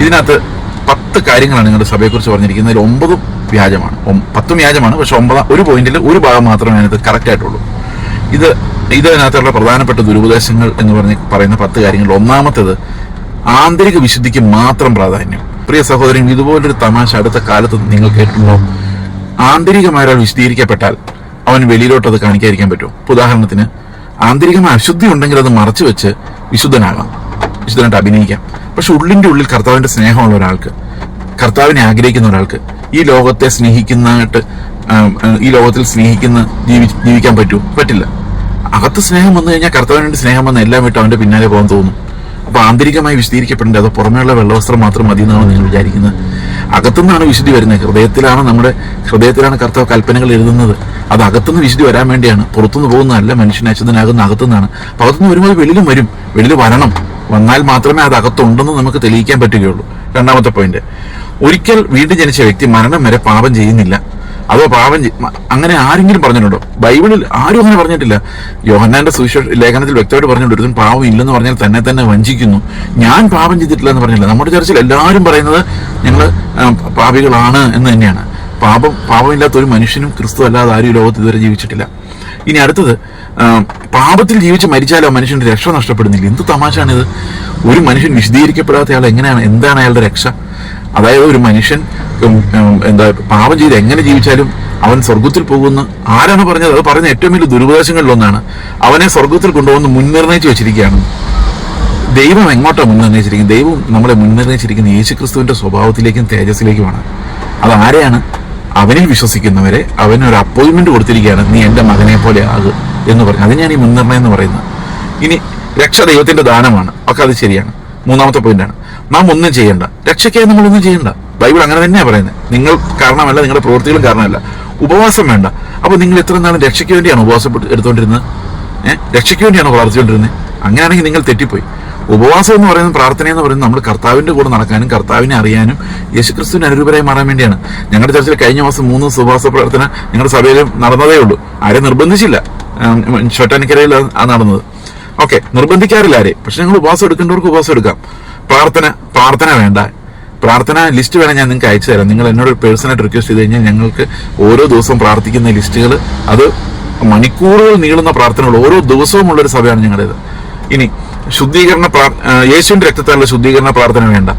ഇതിനകത്ത് പത്ത് കാര്യങ്ങളാണ് നിങ്ങളുടെ സഭയെക്കുറിച്ച് പറഞ്ഞിരിക്കുന്നത്. ഇതിൽ ഒമ്പതും വ്യാജമാണ്. പത്തും വ്യാജമാണ്. പക്ഷെ ഒമ്പതാം ഒരു പോയിന്റിൽ ഒരു ഭാഗം മാത്രമേ അതിനകത്ത് കറക്റ്റ് ആയിട്ടുള്ളൂ. ഇത് ഇതിനകത്തുള്ള പ്രധാനപ്പെട്ട ദുരുപദേശങ്ങൾ എന്ന് പറഞ്ഞ് പറയുന്ന പത്ത് കാര്യങ്ങളിൽ ഒന്നാമത്തേത് ആന്തരിക വിശുദ്ധിക്ക് മാത്രം പ്രാധാന്യം. പ്രിയ സഹോദരൻ ഇതുപോലൊരു തമാശ അടുത്ത കാലത്ത് നിങ്ങൾ കേട്ടിട്ടുണ്ടോ? ആന്തരികമായ ഒരാൾ വിശദീകരിക്കപ്പെട്ടാൽ അവൻ വെളിയിലോട്ട് അത് കാണിക്കാതിരിക്കാൻ പറ്റും ഉദാഹരണത്തിന് ആന്തരികമായ അശുദ്ധി ഉണ്ടെങ്കിൽ അത് മറച്ചു വെച്ച് വിശുദ്ധനാകാം. വിശുദ്ധനായിട്ട് അഭിനയിക്കാം. പക്ഷെ ഉള്ളിന്റെ ഉള്ളിൽ കർത്താവിന്റെ സ്നേഹമുള്ള ഒരാൾക്ക് കർത്താവിനെ ആഗ്രഹിക്കുന്ന ഒരാൾക്ക് ഈ ലോകത്തെ സ്നേഹിക്കുന്നതായിട്ട് ഈ ലോകത്തിൽ സ്നേഹിക്കുന്ന ജീവി ജീവിക്കാൻ പറ്റൂ? പറ്റില്ല. അകത്ത് സ്നേഹം വന്നു കഴിഞ്ഞാൽ കർത്താവിനുവേണ്ടി സ്നേഹം വന്ന് എല്ലാം വിട്ട് അവന്റെ പിന്നാലെ പോകാൻ തോന്നും. അപ്പോൾ ആന്തരികമായി വിശദീകരിക്കപ്പെടേണ്ടത് അത് പുറമേയുള്ള വെള്ളവസ്ത്രം മാത്രം മതി എന്നാണ് നിങ്ങൾ വിചാരിക്കുന്നത്. അകത്തുനിന്നാണ് വിശുദ്ധി വരുന്നത്. ഹൃദയത്തിലാണ് നമ്മുടെ ഹൃദയത്തിലാണ് കർത്താവ് കൽപ്പനകൾ എഴുതുന്നത്. അത് അകത്തുനിന്ന് വിശുദ്ധി വരാൻ വേണ്ടിയാണ്. പുറത്തുനിന്ന് പോകുന്നതല്ല മനുഷ്യൻ അച്ഛനാകുന്ന അകത്തുനിന്നാണ്. അപ്പൊ അകത്തുനിന്ന് വരുമ്പോൾ വെളിയിലും വരും. വെളിയിൽ വരണം. വന്നാൽ മാത്രമേ അത് അകത്തുണ്ടെന്ന് നമുക്ക് തെളിയിക്കാൻ പറ്റുകയുള്ളൂ. രണ്ടാമത്തെ പോയിന്റ് ഒരിക്കൽ വീട് ജനിച്ച വ്യക്തി മരണം വരെ പാപം ചെയ്യുന്നില്ല. അതോ പാപം അങ്ങനെ ആരെങ്കിലും പറഞ്ഞിട്ടുണ്ടോ? ബൈബിളിൽ ആരും അങ്ങനെ പറഞ്ഞിട്ടില്ല. യോഹന്നാന്റെ സുവിശേഷ ലേഖനത്തിൽ വ്യക്തമായിട്ട് പറഞ്ഞിട്ടുണ്ട് ഒരുത്തൻ പാവം ഇല്ലെന്ന് പറഞ്ഞാൽ തന്നെ തന്നെ വഞ്ചിക്കുന്നു. ഞാൻ പാപം ചെയ്തിട്ടില്ല എന്ന് പറഞ്ഞില്ല. നമ്മുടെ ചർച്ചിൽ എല്ലാവരും പറയുന്നത് ഞങ്ങൾ പാപികളാണ് എന്ന് തന്നെയാണ്. പാപം പാപമില്ലാത്ത ഒരു മനുഷ്യനും ക്രിസ്തു അല്ലാതെ ആരും ലോകത്ത് ഇതുവരെ ജീവിച്ചിട്ടില്ല. ഇനി അടുത്തത് പാപത്തിൽ ജീവിച്ച് മരിച്ചാലോ മനുഷ്യന്റെ രക്ഷ നഷ്ടപ്പെടുന്നില്ല. എന്ത് തമാശയാണിത്? ഒരു മനുഷ്യൻ വിശദീകരിക്കപ്പെടാത്ത ആൾ എങ്ങനെയാണ് എന്താണ് അയാളുടെ രക്ഷ? അതായത് ഒരു മനുഷ്യൻ എന്താ പാപം ചെയ്ത് എങ്ങനെ ജീവിച്ചാലും അവൻ സ്വർഗത്തിൽ പോകുന്ന. ആരാണ് പറഞ്ഞത്? അത് പറയുന്ന ഏറ്റവും വലിയ ദുരുപദേശങ്ങളിലൊന്നാണ് അവനെ സ്വർഗത്തിൽ കൊണ്ടുപോകുന്ന മുൻനിർണയിച്ച് വെച്ചിരിക്കുകയാണ്. ദൈവം എങ്ങോട്ടാണ് മുൻനിർണയിച്ചിരിക്കുന്നത് ദൈവം നമ്മളെ മുൻനിർണയിച്ചിരിക്കുന്ന യേശുക്രിസ്തുവിന്റെ സ്വഭാവത്തിലേക്കും തേജസ്സിലേക്കുമാണ്. അത് ആരെയാണ്? അവനിൽ വിശ്വസിക്കുന്നവരെ അവനൊരു അപ്പോയിന്റ്മെന്റ് കൊടുത്തിരിക്കുകയാണ് നീ എന്റെ മകനെ പോലെ ആകും എന്ന് പറഞ്ഞു. അത് ഞാൻ ഈ മുൻനിർണയം എന്ന് പറയുന്നത്. ഇനി രക്ഷ ദൈവത്തിന്റെ ദാനമാണ്. ഒക്കെ അത് ശരിയാണ്. മൂന്നാമത്തെ പോയിന്റാണ് നാം ഒന്നും ചെയ്യണ്ട. രക്ഷയ്ക്കായി നമ്മൾ ഒന്നും ചെയ്യണ്ട. ബൈബിൾ അങ്ങനെ തന്നെയാണ് പറയുന്നത്. നിങ്ങൾ കാരണമല്ല നിങ്ങളുടെ പ്രവൃത്തികളും കാരണമല്ല. ഉപവാസം വേണ്ട. അപ്പോൾ നിങ്ങൾ എത്ര നാളും രക്ഷയ്ക്ക് വേണ്ടിയാണ് ഉപവാസം എടുത്തുകൊണ്ടിരുന്നത് ഏഹ് രക്ഷയ്ക്ക് വേണ്ടിയാണ് പ്രാർത്ഥിച്ചുകൊണ്ടിരുന്നത് അങ്ങനെയാണെങ്കിൽ നിങ്ങൾ തെറ്റിപ്പോയി. ഉപവാസം എന്ന് പറയുന്നത് പ്രാർത്ഥന എന്ന് പറയുന്നത് നമ്മൾ കർത്താവിന്റെ കൂടെ നടക്കാനും കർത്താവിനെ അറിയാനും യേശുക്രിസ്തുവിന് അനുരൂപരായി മാറാൻ വേണ്ടിയാണ്. ഞങ്ങളുടെ ചർച്ചിൽ കഴിഞ്ഞ മാസം മൂന്ന് ഉപവാസ പ്രാർത്ഥന ഞങ്ങളുടെ സഭയിൽ നടന്നതേ ഉള്ളൂ. ആരെയും നിർബന്ധിച്ചില്ല. ചോട്ടാനിക്കരയിൽ ആ നടന്നത്. ഓക്കെ നിർബന്ധിക്കാറില്ല ആരെ പക്ഷെ ഞങ്ങൾ ഉപവാസം എടുക്കേണ്ടവർക്ക് ഉപവാസം എടുക്കാം. പ്രാർത്ഥന പ്രാർത്ഥന വേണ്ട. പ്രാർത്ഥന ലിസ്റ്റ് വേണം ഞാൻ നിങ്ങൾക്ക് അയച്ചു തരാം. നിങ്ങൾ എന്നോട് പേഴ്സണായിട്ട് റിക്വസ്റ്റ് ചെയ്ത് കഴിഞ്ഞാൽ ഞങ്ങൾക്ക് ഓരോ ദിവസവും പ്രാർത്ഥിക്കുന്ന ലിസ്റ്റുകൾ അത് മണിക്കൂറുകൾ നീളുന്ന പ്രാർത്ഥനകൾ ഓരോ ദിവസവും ഉള്ളൊരു സഭയാണ് ഞങ്ങളുടേത്. ഇനി ശുദ്ധീകരണ യേശുവിന്റെ രക്തത്താലുള്ള ശുദ്ധീകരണ പ്രാർത്ഥന വേണ്ട.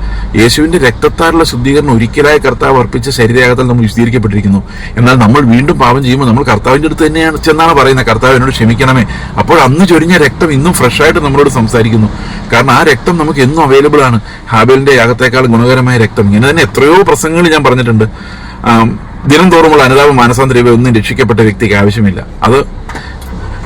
യേശുവിന്റെ രക്തത്താലുള്ള ശുദ്ധീകരണം ഒരിക്കലായി കർത്താവ് അർപ്പിച്ച ശരീരയാഗത്തിൽ നമ്മൾ വിശദീകരിക്കപ്പെട്ടിരിക്കുന്നു. എന്നാൽ നമ്മൾ വീണ്ടും പാപം ചെയ്യുമ്പോൾ നമ്മൾ കർത്താവിന്റെ അടുത്ത് തന്നെയാണ് ചെന്നാണ് പറയുന്നത്. കർത്താവ് എന്നോട് ക്ഷമിക്കണമേ. അപ്പോൾ അന്ന് ചൊരിഞ്ഞ രക്തം ഇന്നും ഫ്രഷായിട്ട് നമ്മളോട് സംസാരിക്കുന്നു. കാരണം ആ രക്തം നമുക്ക് എന്നും അവൈലബിൾ ആണ്. ഹാബേലിന്റെ യാഗത്തേക്കാൾ ഗുണകരമായ രക്തം. ഇങ്ങനെ തന്നെ എത്രയോ പ്രസംഗങ്ങൾ ഞാൻ പറഞ്ഞിട്ടുണ്ട്. ദിനംതോറുമുള്ള ദിനം തോറുമുള്ള അനുതാപ മാനസാന്തരം ഒന്നും രക്ഷിക്കപ്പെട്ട വ്യക്തിക്ക് ആവശ്യമില്ല. അത്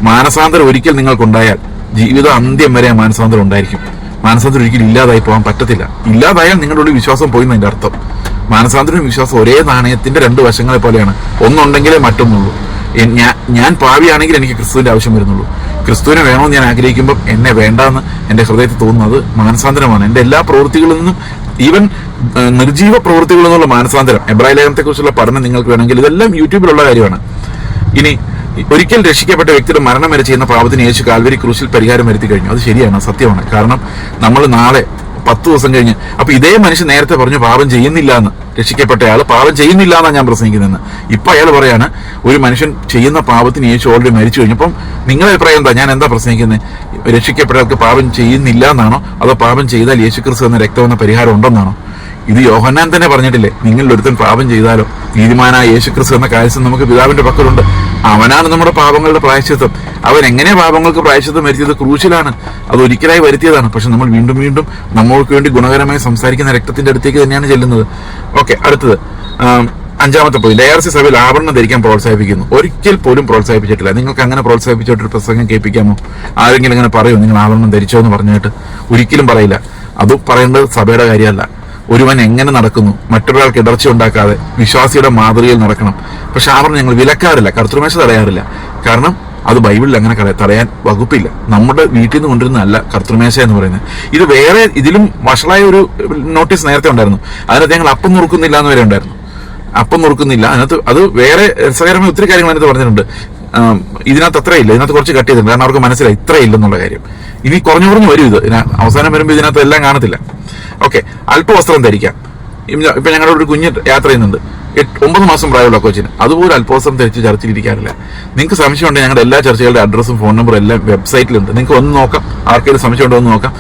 മാനസാന്തരം ഒരിക്കൽ നിങ്ങൾക്കുണ്ടായാൽ ജീവിത അന്ത്യം വരെ മാനസാന്തരം ഉണ്ടായിരിക്കും. മാനസാന്തരം ഒരിക്കലും ഇല്ലാതായി പോകാൻ പറ്റത്തില്ല. ഇല്ലാതായാൽ നിങ്ങളുടെ ഉള്ളിൽ വിശ്വാസം പോയി എന്നതിന്റെ അർത്ഥം. മാനസാന്തരം വിശ്വാസം ഒരേ നാണയത്തിന്റെ രണ്ട് വശങ്ങളെ പോലെയാണ്. ഒന്നുണ്ടെങ്കിലേ മറ്റൊന്നുള്ളൂ. ഞാൻ പാവിയാണെങ്കിൽ എനിക്ക് ക്രിസ്തുവിന്റെ ആവശ്യം വരുന്നുള്ളൂ. ക്രിസ്തുവിനെ വേണമെന്ന് ഞാൻ ആഗ്രഹിക്കുമ്പോൾ എന്നെ വേണ്ടാന്ന് എന്റെ ഹൃദയത്തിൽ തോന്നുന്നത് മാനസാന്തരമാണ്. എന്റെ എല്ലാ പ്രവൃത്തികളിൽ നിന്നും ഈവൻ നിർജീവ പ്രവൃത്തികളിൽ നിന്നുള്ള മാനസാന്തരം എബ്രാഹിം ലേഖനത്തെക്കുറിച്ചുള്ള പഠനം നിങ്ങൾക്ക് വേണമെങ്കിൽ ഇതെല്ലാം യൂട്യൂബിലുള്ള കാര്യമാണ്. ഇനി ഒരിക്കൽ രക്ഷിക്കപ്പെട്ട വ്യക്തിയുടെ മരണം വരെ ചെയ്യുന്ന പാപത്തിന് യേശു കാൽവരി ക്രൂശിൽ പരിഹാരം വരുത്തി കഴിഞ്ഞു. അത് ശരിയാണ് സത്യമാണ്. കാരണം നമ്മൾ നാളെ പത്ത് ദിവസം കഴിഞ്ഞ് അപ്പൊ ഇതേ മനുഷ്യൻ നേരത്തെ പറഞ്ഞു പാപം ചെയ്യുന്നില്ല എന്ന്. രക്ഷിക്കപ്പെട്ട അയാൾ പാപം ചെയ്യുന്നില്ല എന്നാണ് ഞാൻ പ്രസംഗിക്കുന്നത് ഇപ്പൊ അയാൾ പറയാണ് ഒരു മനുഷ്യൻ ചെയ്യുന്ന പാപത്തിന് യേശു ഓൾറെഡി മരിച്ചു കഴിഞ്ഞു. നിങ്ങളുടെ നിങ്ങളെ അഭിപ്രായം എന്താ? ഞാൻ എന്താ പ്രസംഗിക്കുന്നത് രക്ഷിക്കപ്പെട്ട ആൾക്ക് പാപം ചെയ്യുന്നില്ല എന്നാണോ? അതോ പാപം ചെയ്താൽ യേശു ക്രിസ്തു എന്ന രക്തം എന്ന പരിഹാരം ഉണ്ടെന്നാണോ? ഇത് യോഹന്നാൻ തന്നെ പറഞ്ഞിട്ടില്ലേ നിങ്ങൾ ഒരുത്തൻ പാപം ചെയ്താലോ? നീതിമാനായ യേശുക്രിസ്തു എന്ന കാര്യം നമുക്ക് പിതാവിന്റെ പക്കലുണ്ട്. അവനാണ് നമ്മുടെ പാപങ്ങളുടെ പ്രായശ്ചിത്വം അവൻ എങ്ങനെ പാപങ്ങൾക്ക് പ്രായശ്ചിത്വം വരുത്തിയത്? ക്രൂശിലാണ്. അത് ഒരിക്കലായി വരുത്തിയതാണ്. പക്ഷെ നമ്മൾ വീണ്ടും വീണ്ടും നമ്മൾക്ക് വേണ്ടി ഗുണകരമായി സംസാരിക്കുന്ന രക്തത്തിന്റെ അടുത്തേക്ക് തന്നെയാണ് ചെല്ലുന്നത്. ഓക്കെ അടുത്തത്. അഞ്ചാമത്തെ പോയി എ ആർ സി സഭയിൽ ആഭരണം ധരിക്കാൻ പ്രോത്സാഹിപ്പിക്കുന്നു. ഒരിക്കൽ പോലും പ്രോത്സാഹിപ്പിച്ചിട്ടില്ല. നിങ്ങൾക്ക് അങ്ങനെ പ്രോത്സാഹിപ്പിച്ചിട്ടൊരു പ്രസംഗം കേൾപ്പിക്കാമോ? ആരെങ്കിലും അങ്ങനെ പറയോ? നിങ്ങൾ ആഭരണം ധരിച്ചോ എന്ന് പറഞ്ഞിട്ട് ഒരിക്കലും പറയില്ല. അത് പറയേണ്ടത് സഭയുടെ കാര്യമല്ല. ഒരുവൻ എങ്ങനെ നടക്കുന്നു? മറ്റൊരാൾക്ക് ഇടർച്ച ഉണ്ടാക്കാതെ വിശ്വാസിയുടെ മാതൃകയിൽ നടക്കണം. പക്ഷെ അവർ ഞങ്ങൾ വിലക്കാറില്ല കർത്തൃമേശ തടയാറില്ല. കാരണം അത് ബൈബിളിൽ അങ്ങനെ തടയാൻ വകുപ്പില്ല. നമ്മുടെ വീട്ടിൽ നിന്ന് കൊണ്ടിരുന്നതല്ല കർത്തൃമേശ എന്ന് പറയുന്നത്. ഇത് വേറെ ഇതിലും വഷളായ ഒരു നോട്ടീസ് നേരത്തെ ഉണ്ടായിരുന്നു. അതിനകത്ത് ഞങ്ങൾ അപ്പം നുറുക്കുന്നില്ല എന്ന് വരെ ഉണ്ടായിരുന്നു. അപ്പം നുറുക്കുന്നില്ല. അതിനകത്ത് അത് വേറെ രസകരമായ ഒത്തിരി കാര്യങ്ങൾ അതിനകത്ത് പറഞ്ഞിട്ടുണ്ട്. ഇതിനകത്ത് അത്ര ഇല്ല ഇതിനകത്ത് കുറച്ച് കട്ട് ചെയ്തിട്ടുണ്ട്. കാരണം അവർക്ക് മനസ്സിലായി. ഇത്ര ഇല്ലെന്നുള്ള കാര്യം. ഇനി കുറഞ്ഞു കുറഞ്ഞു വരും ഇത്. അവസാനം വരുമ്പോൾ ഇതിനകത്ത് എല്ലാം കാണത്തില്ല. ഓക്കെ. അല്പവസ്ത്രം ധരിക്കാം. ഇപ്പൊ ഞങ്ങളുടെ ഒരു കുഞ്ഞ് യാത്ര ചെയ്യുന്നുണ്ട്. എട്ട് ഒമ്പത് മാസം പ്രായമുള്ള കൊച്ചിന്. അതുപോലെ അല്പവസ്ത്രം ധരിച്ച് ചർച്ചയിൽ ഇരിക്കാറില്ല. നിങ്ങൾക്ക് സംശയം ഉണ്ടെങ്കിൽ ഞങ്ങളുടെ എല്ലാ ചർച്ചകളുടെ അഡ്രസ്സും ഫോൺ നമ്പറും എല്ലാം വെബ്സൈറ്റിലുണ്ട് നിങ്ങൾക്ക് ഒന്ന് നോക്കാം. ആർക്കെങ്കിലും സംശയം ഉണ്ടോ എന്ന് നോക്കാം.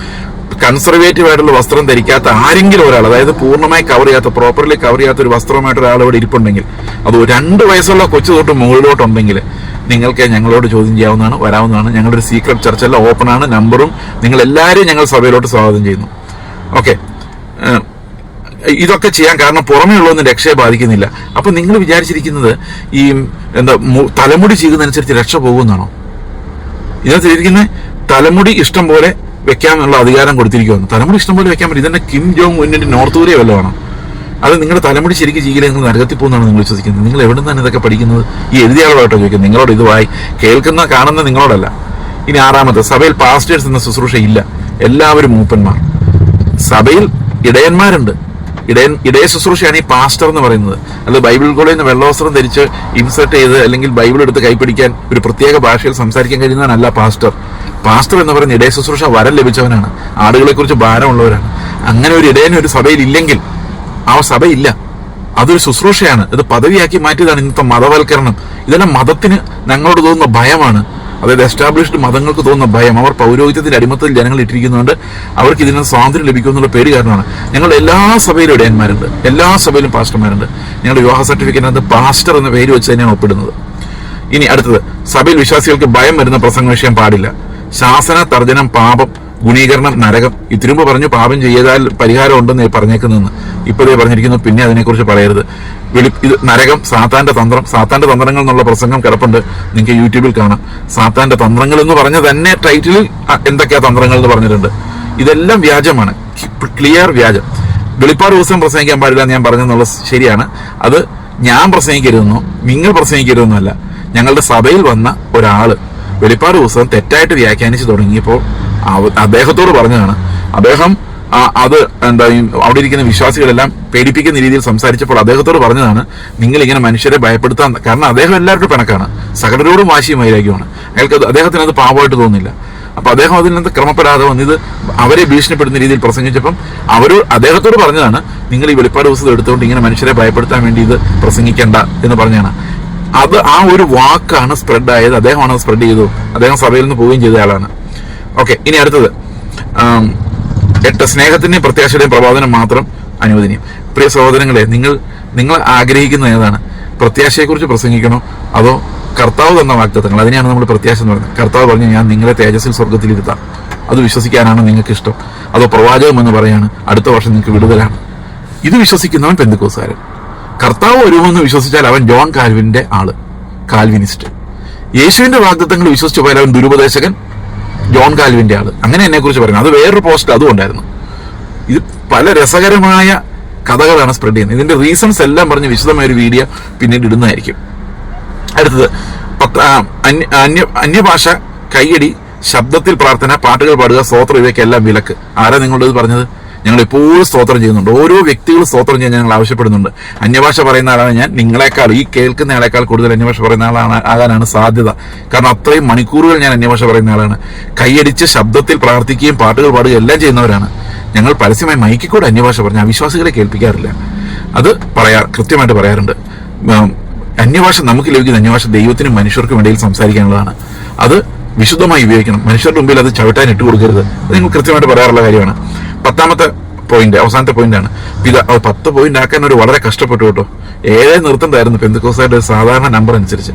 കൺസർവേറ്റീവ് ആയിട്ടുള്ള വസ്ത്രം ധരിക്കാത്ത ആരെങ്കിലും ഒരാൾ അതായത് പൂർണമായി കവർ ചെയ്യാത്ത പ്രോപ്പർലി കവർ ചെയ്യാത്ത ഒരു വസ്ത്രമായിട്ട് ഒരാൾ ഇവിടെ ഇരിപ്പുണ്ടെങ്കിൽ അത് രണ്ട് വയസ്സുള്ള കൊച്ചു തൊട്ട് മുകളിലോട്ടുണ്ടെങ്കിൽ നിങ്ങൾക്ക് ഞങ്ങളോട് ചോദ്യം ചെയ്യാവുന്നതാണ് വരാവുന്നതാണ്. ഞങ്ങളുടെ ഒരു സീക്രട്ട് ചർച്ച എല്ലാം ഓപ്പൺ ആണ് നമ്പറും നിങ്ങൾ എല്ലാവരെയും ഞങ്ങൾ സഭയിലോട്ട് സ്വാഗതം ചെയ്യുന്നു. ഓക്കെ ഇതൊക്കെ ചെയ്യാൻ കാരണം പുറമേ ഉള്ളതൊന്നും രക്ഷയെ ബാധിക്കുന്നില്ല. അപ്പൊ നിങ്ങൾ വിചാരിച്ചിരിക്കുന്നത് ഈ എന്താ തലമുടി ചെയ്യുന്നതനുസരിച്ച് രക്ഷ പോകുമെന്നാണോ ഇതിനകത്ത് ഇരിക്കുന്ന തലമുടി ഇഷ്ടം പോലെ വെക്കാനുള്ള അധികാരം കൊടുത്തിരിക്കുവാണ്. തലമുടി ഇഷ്ടംപോലെ വെക്കാൻ പറ്റും. ഇതന്നെ കിം ജോങ് ഉന്നിന്റെ നോർത്ത് കൊറിയ വല്ല വേണം അത് നിങ്ങളുടെ തലമുടി ശരിക്കും ചെയ്യില്ല നിങ്ങൾ നരകത്തിൽ പോകുന്നതാണ് നിങ്ങൾ വിശ്വസിക്കുന്നത്. നിങ്ങൾ എവിടെ നിന്നാണ് ഇതൊക്കെ പഠിക്കുന്നത്? ഈ എഴുതിയ ആളോട്ടോ ചോദിക്കുന്നത്. നിങ്ങളോട് ഇത് കേൾക്കുന്ന കാണുന്ന നിങ്ങളോടല്ല. ഇനി ആറാമത്തെ സഭയിൽ പാസ്റ്റേഴ്സ് എന്ന ശുശ്രൂഷ ഇല്ല. എല്ലാവരും മൂപ്പന്മാർ. സഭയിൽ ഇടയന്മാരുണ്ട്. ഇടയൻ ഇടയ ശുശ്രൂഷയാണ് ഈ പാസ്റ്റർ എന്ന് പറയുന്നത്. അത് ബൈബിൾ കോളേജിൽ നിന്ന് വെള്ളവസ്ത്രം ധരിച്ച് ഇൻസർട്ട് ചെയ്ത് അല്ലെങ്കിൽ ബൈബിൾ എടുത്ത് കൈപ്പിടിക്കാൻ ഒരു പ്രത്യേക ഭാഷയിൽ സംസാരിക്കാൻ കഴിയുന്നവനല്ല പാസ്റ്റർ പാസ്റ്റർ എന്ന് പറയുന്ന ഇടയ ശുശ്രൂഷ വരം ലഭിച്ചവനാണ്. ആളുകളെ കുറിച്ച് ഭാരമുള്ളവരാണ്. അങ്ങനെ ഒരു ഇടയൻ ഒരു സഭയിൽ ഇല്ലെങ്കിൽ ആ സഭയില്ല. അതൊരു ശുശ്രൂഷയാണ്. ഇത് പദവിയാക്കി മാറ്റിയതാണ് ഇന്നത്തെ മതവൽക്കരണം. ഇതെല്ലാം മതത്തിന് ഞങ്ങളോട് തോന്നുന്ന ഭയമാണ്. അതായത് എസ്റ്റാബ്ലിഷ്ഡ് മതങ്ങൾക്ക് തോന്നുന്ന ഭയം. അവർ പൗരോഹിത്യത്തിന്റെ അടിമത്തത്തിൽ ജനങ്ങൾ ഇട്ടിരിക്കുന്നതുകൊണ്ട് അവർക്ക് ഇതിന് സ്വാതന്ത്ര്യം ലഭിക്കുമെന്നുള്ള പേര് കാരണമാണ്. ഞങ്ങളുടെ എല്ലാ സഭയിലും ഇടയന്മാരുണ്ട്. എല്ലാ സഭയിലും പാസ്റ്റർമാരുണ്ട്. ഞങ്ങളുടെ വിവാഹ സർട്ടിഫിക്കറ്റിനകത്ത് പാസ്റ്റർ എന്ന പേര് വെച്ച് തന്നെയാണ് ഒപ്പിടുന്നത്. ഇനി അടുത്തത്. സഭയിൽ വിശ്വാസികൾക്ക് ഭയം വരുന്ന പ്രസംഗ വിഷയം പാടില്ല. ശാസന തർജനം പാപം ഗുണീകരണം നരകം. ഈ പറഞ്ഞു പാപം ചെയ്താൽ പരിഹാരം ഉണ്ടെന്ന് പറഞ്ഞേക്കുന്നതെന്ന് ഇപ്പോഴേ പറഞ്ഞിരിക്കുന്നു പിന്നെ അതിനെക്കുറിച്ച് പറയരുത്. വെളി ഇത് നരകം സാത്താന്റെ തന്ത്രം. സാത്താന്റെ തന്ത്രങ്ങൾ എന്നുള്ള പ്രസംഗം കിടപ്പുണ്ട്. നിങ്ങൾക്ക് യൂട്യൂബിൽ കാണാം. സാത്താന്റെ തന്ത്രങ്ങൾ എന്ന് പറഞ്ഞ തന്നെ ടൈറ്റിലിൽ എന്തൊക്കെയാ തന്ത്രങ്ങൾ എന്ന് പറഞ്ഞിട്ടുണ്ട്. ഇതെല്ലാം വ്യാജമാണ്. ക്ലിയർ വ്യാജം. വെളിപ്പാട് ദിവസം പ്രസംഗിക്കാൻ പാടില്ല എന്ന് ഞാൻ പറഞ്ഞെന്നുള്ള ശരിയാണ്. അത് ഞാൻ പ്രസംഗിക്കരുതെന്നോ നിങ്ങൾ പ്രസംഗിക്കരുതെന്നോ അല്ല. ഞങ്ങളുടെ സഭയിൽ വന്ന ഒരാൾ വെളിപ്പാട് പുസ്തകം തെറ്റായിട്ട് വ്യാഖ്യാനിച്ചു തുടങ്ങിയപ്പോൾ അദ്ദേഹത്തോട് പറഞ്ഞതാണ്. അദ്ദേഹം അത് എന്താ അവിടെ ഇരിക്കുന്ന വിശ്വാസികളെല്ലാം പേടിപ്പിക്കുന്ന രീതിയിൽ സംസാരിച്ചപ്പോൾ അദ്ദേഹത്തോട് പറഞ്ഞതാണ് നിങ്ങൾ ഇങ്ങനെ മനുഷ്യരെ ഭയപ്പെടുത്താൻ കാരണം അദ്ദേഹം എല്ലാവരുടെ പിണക്കാണ്. സകലരോടും വാശിയും വൈരാഗ്യമാണ് അയാൾക്ക് അദ്ദേഹത്തിന് അത് പാവമായിട്ട് തോന്നുന്നില്ല. അപ്പൊ അദ്ദേഹം നിന്ന് ക്രമപ്പെടാതെ വന്നിത് അവരെ ഭീഷണിപ്പെടുന്ന രീതിയിൽ പ്രസംഗിച്ചപ്പം അവരോ അദ്ദേഹത്തോട് പറഞ്ഞതാണ് നിങ്ങൾ ഈ വെളിപ്പാട് പുസ്തകം എടുത്തുകൊണ്ട് ഇങ്ങനെ മനുഷ്യരെ ഭയപ്പെടുത്താൻ വേണ്ടി ഇത് പ്രസംഗിക്കേണ്ട എന്ന് പറഞ്ഞാണ്. അത് ആ ഒരു വാക്കാണ് സ്പ്രെഡ് ആയത്. അദ്ദേഹമാണ് സ്പ്രെഡ് ചെയ്തു. അദ്ദേഹം സഭയിൽ നിന്ന് പോവുകയും ചെയ്ത ആളാണ്. ഓക്കെ ഇനി അടുത്തത്. എട്ട് സ്നേഹത്തിന്റെയും പ്രത്യാശയുടെയും പ്രബോധനം മാത്രം അനുവദനീയം. പ്രിയ സഹോദരങ്ങളെ നിങ്ങൾ നിങ്ങൾ ആഗ്രഹിക്കുന്ന ഏതാണ്? പ്രത്യാശയെക്കുറിച്ച് പ്രസംഗിക്കണോ? അതോ കർത്താവ് തന്ന വാക്തത്വങ്ങൾ അതിനെയാണ് നമ്മൾ പ്രത്യാശ എന്ന് പറയുന്നത്. കർത്താവ് പറഞ്ഞു ഞാൻ നിങ്ങളെ തേജസ്സിൽ സ്വർഗത്തിലിരുത്താം അത് വിശ്വസിക്കാനാണ് നിങ്ങൾക്ക് ഇഷ്ടം അതോ പ്രവാചകം എന്ന് പറയാണ് അടുത്ത വർഷം നിങ്ങൾക്ക് വിടുതലാണ്. ഇത് വിശ്വസിക്കുന്നവൻ പെന്തുക്കോസുകാരൻ. കർത്താവ് വരുമെന്ന് വിശ്വസിച്ചാൽ അവൻ ജോൺ കാൽവിന്റെ ആൾ കാൽവിനിസ്റ്റ്. യേശുവിന്റെ വാഗ്ദത്തങ്ങൾ വിശ്വസിച്ച് പോയാൽ അവൻ ദുരുപദേശകൻ ജോൺ കാൽവിന്റെ ആൾ. അങ്ങനെ എന്നെ കുറിച്ച് പറയുന്നത് അത് വേറൊരു പോസ്റ്റ് അതും ഉണ്ടായിരുന്നു. ഇത് പല രസകരമായ കഥകളാണ് സ്പ്രെഡ് ചെയ്യുന്നത്. ഇതിന്റെ റീസൺസ് എല്ലാം പറഞ്ഞ് വിശദമായ ഒരു വീഡിയോ പിന്നീട് ഇടുന്നതായിരിക്കും. അടുത്തത് പത്ത് അന്യ അന്യ അന്യഭാഷ കൈയടി ശബ്ദത്തിൽ പ്രാർത്ഥന പാട്ടുകൾ പാടുക സ്വോത്ര ഇവയ്ക്കെല്ലാം വിലക്ക്. ആരാ നിങ്ങളുടെ പറഞ്ഞത്? ഞങ്ങൾ എപ്പോഴും സ്തോത്രം ചെയ്യുന്നുണ്ട്. ഓരോ വ്യക്തികളും സ്തോത്രം ചെയ്യാൻ ഞങ്ങൾ ആവശ്യപ്പെടുന്നുണ്ട്. അന്യഭാഷ പറയുന്ന ആളാണ് ഞാൻ. നിങ്ങളെക്കാൾ ഈ കേൾക്കുന്ന ആളെക്കാൾ കൂടുതൽ അന്യഭാഷ പറയുന്ന ആളാണ് ആകാനാണ് സാധ്യത. കാരണം അത്രയും മണിക്കൂറുകൾ ഞാൻ അന്യഭാഷ പറയുന്ന ആളാണ്. കൈയടിച്ച് ശബ്ദത്തിൽ പ്രാർത്ഥിക്കുകയും പാട്ടുകൾ പാടുകയും എല്ലാം ചെയ്യുന്നവരാണ്. ഞങ്ങൾ പരസ്യമായി മൈക്കിൽ അന്യഭാഷ പറഞ്ഞ അവിശ്വാസികളെ കേൾപ്പിക്കാറില്ല. അത് പറയാ കൃത്യമായിട്ട് പറയാറുണ്ട്. അന്യഭാഷ നമുക്ക് ലഭിക്കുന്ന അന്യഭാഷ ദൈവത്തിനും മനുഷ്യർക്കും ഇടയിൽ സംസാരിക്കാനുള്ളതാണ്. അത് വിശുദ്ധമായി ഉപയോഗിക്കണം. മനുഷ്യരുടെ മുമ്പിൽ അത് ചവിട്ടാൻ ഇട്ട് കൊടുക്കരുത് നിങ്ങൾ കൃത്യമായിട്ട് പറയാറുള്ള കാര്യമാണ്. പത്താമത്തെ പോയിന്റ് അവസാനത്തെ പോയിന്റ് ആണ്. പിതാ പത്ത് പോയിന്റ് ആക്കാൻ ഒരു വളരെ കഷ്ടപ്പെട്ടു കേട്ടോ. ഏഴേ നിർത്തണ്ടായിരുന്നു. പെന്തുക്കോസായിട്ട് സാധാരണ നമ്പർ അനുസരിച്ച്.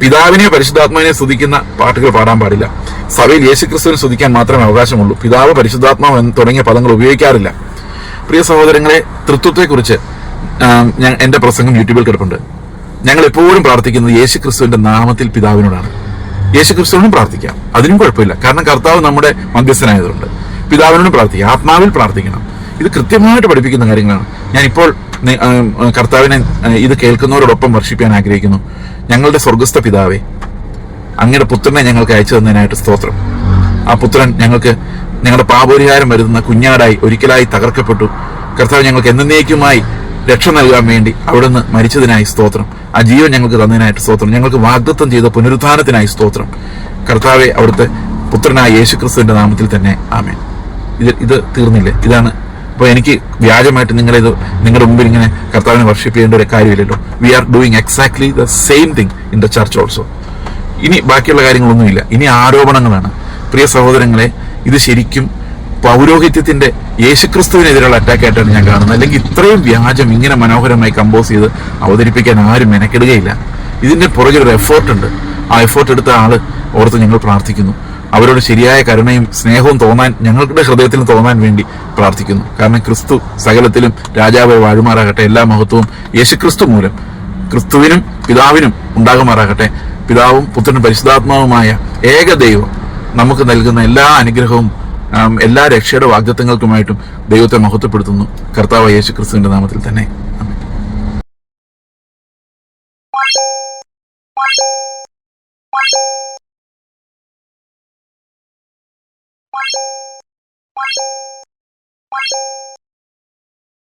പിതാവിനെ പരിശുദ്ധാത്മാവിനെ സ്തുതിക്കുന്ന പാട്ടുകൾ പാടാൻ പാടില്ല. സഭയിൽ യേശുക്രിസ്തുവിനെ സ്തുതിക്കാൻ മാത്രമേ അവകാശമുള്ളൂ. പിതാവ് പരിശുദ്ധാത്മാവ് എന്ന് തുടങ്ങിയ പദങ്ങൾ ഉപയോഗിക്കാറില്ല. പ്രിയ സഹോദരങ്ങളെ തൃത്വത്തെക്കുറിച്ച് ഞാൻ എന്റെ പ്രസംഗം യൂട്യൂബിൽ കിടപ്പുണ്ട്. ഞങ്ങൾ എപ്പോഴും പ്രാർത്ഥിക്കുന്നത് യേശു ക്രിസ്തുവിന്റെ നാമത്തിൽ പിതാവിനോടാണ്. യേശു ക്രിസ്തുവിനും പ്രാർത്ഥിക്കാം. അതിനും കുഴപ്പമില്ല. കാരണം കർത്താവ് നമ്മുടെ മധ്യസ്ഥനായതുകൊണ്ട്. പിതാവിനോട് പ്രാർത്ഥിക്കുക ആത്മാവിൽ പ്രാർത്ഥിക്കണം. ഇത് കൃത്യമായിട്ട് പഠിപ്പിക്കുന്ന കാര്യങ്ങളാണ്. ഞാനിപ്പോൾ കർത്താവിനെ ഇത് കേൾക്കുന്നവരോടൊപ്പം വർഷിപ്പാൻ ആഗ്രഹിക്കുന്നു. ഞങ്ങളുടെ സ്വർഗസ്ഥ പിതാവേ അങ്ങയുടെ പുത്രനെ ഞങ്ങൾക്ക് അയച്ചു തന്നതിനായിട്ട് സ്തോത്രം. ആ പുത്രൻ ഞങ്ങൾക്ക് ഞങ്ങളുടെ പാപരിഹാരം വരുന്ന കുഞ്ഞാടായി ഒരിക്കലായി തകർക്കപ്പെട്ടു. കർത്താവ് ഞങ്ങൾക്ക് എന്നേക്കുമായി രക്ഷ നൽകാൻ വേണ്ടി അവിടുന്ന് മരിച്ചതിനായി സ്തോത്രം. ആ ജീവൻ ഞങ്ങൾക്ക് തന്നതിനായിട്ട് സ്തോത്രം. ഞങ്ങൾക്ക് വാഗ്ദത്വം ചെയ്ത പുനരുദ്ധാനത്തിനായി സ്തോത്രം. കർത്താവെ അവിടുത്തെ പുത്രനായ യേശുക്രിസ്തുവിന്റെ നാമത്തിൽ തന്നെ ആമേൻ. ഇത് തീർന്നില്ലേ? ഇതാണ്. അപ്പോൾ എനിക്ക് വ്യാജമായിട്ട് നിങ്ങളിത് നിങ്ങളുടെ മുമ്പിൽ ഇങ്ങനെ കർത്താവിനെ വർഷിപ്പ് ചെയ്യേണ്ട ഒരു കാര്യമില്ലല്ലോ. We are doing exactly the same thing in the church also ഇനി ബാക്കിയുള്ള കാര്യങ്ങളൊന്നുമില്ല. ഇനി ആരോപണങ്ങളാണ്. പ്രിയ സഹോദരങ്ങളെ ഇത് ശരിക്കും പൗരോഹിത്യത്തിന്റെ യേശുക്രിസ്തുവിനെതിരെയുള്ള അറ്റാക്ക് ആയിട്ടാണ് ഞാൻ കാണുന്നത്. അല്ലെങ്കിൽ ഇത്രയും വ്യാജം ഇങ്ങനെ മനോഹരമായി കമ്പോസ് ചെയ്ത് അവതരിപ്പിക്കാൻ ആരും മെനക്കെടുകയില്ല. ഇതിന്റെ പുറകിൽ ഒരു എഫേർട്ട് ഉണ്ട്. ആ എഫേർട്ട് എടുത്ത ആൾ ഓർത്ത് ഞങ്ങൾ പ്രാർത്ഥിക്കുന്നു. അവരോട് ശരിയായ കരുണയും സ്നേഹവും തോന്നാൻ ഞങ്ങളുടെ ഹൃദയത്തിൽ തോന്നാൻ വേണ്ടി പ്രാർത്ഥിക്കുന്നു. കാരണം ക്രിസ്തു സകലത്തിലും രാജാവ് വാഴുമാറാകട്ടെ. എല്ലാ മഹത്വവും യേശുക്രിസ്തു മൂലം. ക്രിസ്തുവിനും പിതാവിനും ഉണ്ടാകുമാറാകട്ടെ. പിതാവും പുത്രനും പരിശുദ്ധാത്മാവുമായ ഏക ദൈവം നമുക്ക് നൽകുന്ന എല്ലാ അനുഗ്രഹവും എല്ലാ രക്ഷയുടെ വാഗ്ദത്തങ്ങൾക്കുമായിട്ടും ദൈവത്തെ മഹത്വപ്പെടുത്തുന്നു. കർത്താവ് യേശു ക്രിസ്തുവിന്റെ നാമത്തിൽ തന്നെ.